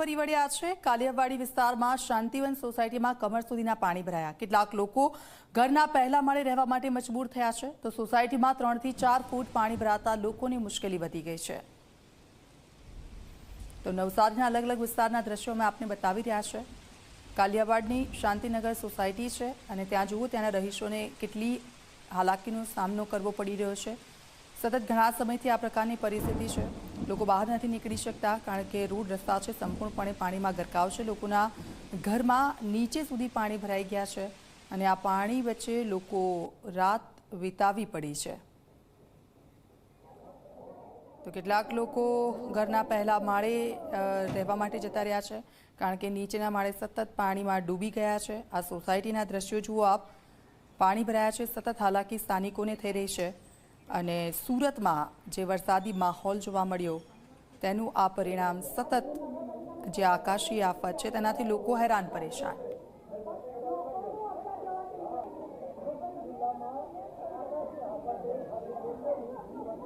ફરી વળ્યા છે કાલિયાવાડી વિસ્તારમાં શાંતિવન સોસાયટીમાં કમર સુધીના પાણી ભરાયા. કેટલાક લોકો ઘરના પહેલા માળે રહેવા માટે મજબૂર થયા છે. તો સોસાયટીમાં ત્રણથી ચાર ફૂટ પાણી ભરાતા લોકોની મુશ્કેલી વધી ગઈ છે. તો નવસારીના અલગ અલગ વિસ્તારના દ્રશ્યો અમે આપને બતાવી રહ્યા છે. કાલિયાવાડની શાંતિનગર સોસાયટી છે અને ત્યાં જુઓ, ત્યાંના રહીશોને કેટલી હાલાકીનો સામનો કરવો પડી રહ્યો છે. સતત ઘણા સમયથી આ પ્રકારની પરિસ્થિતિ છે. લોકો બહાર નથી નીકળી શકતા કારણ કે રોડ રસ્તા છે, સંપૂર્ણપણે પાણીમાં ગરકાવ છે. લોકોના ઘરમાં નીચે સુધી પાણી ભરાઈ ગયા છે અને આ પાણી વચ્ચે લોકો રાત વિતાવી પડી છે. તો કેટલાક લોકો ઘરના પહેલા માળે રહેવા માટે જતા રહ્યા છે કારણ કે નીચેના માળે સતત પાણીમાં ડૂબી ગયા છે. આ સોસાયટીના દ્રશ્યો જુઓ આપ. પાણી ભરાયા છે. સતત હાલાકી સ્થાનિકોને થઈ રહી છે. અને સુરતમાં જે વરસાદી માહોલ જોવા મળ્યો, તેનું આ પરિણામ સતત જે આકાશી આફત છે, તેનાથી લોકો હેરાન પરેશાન.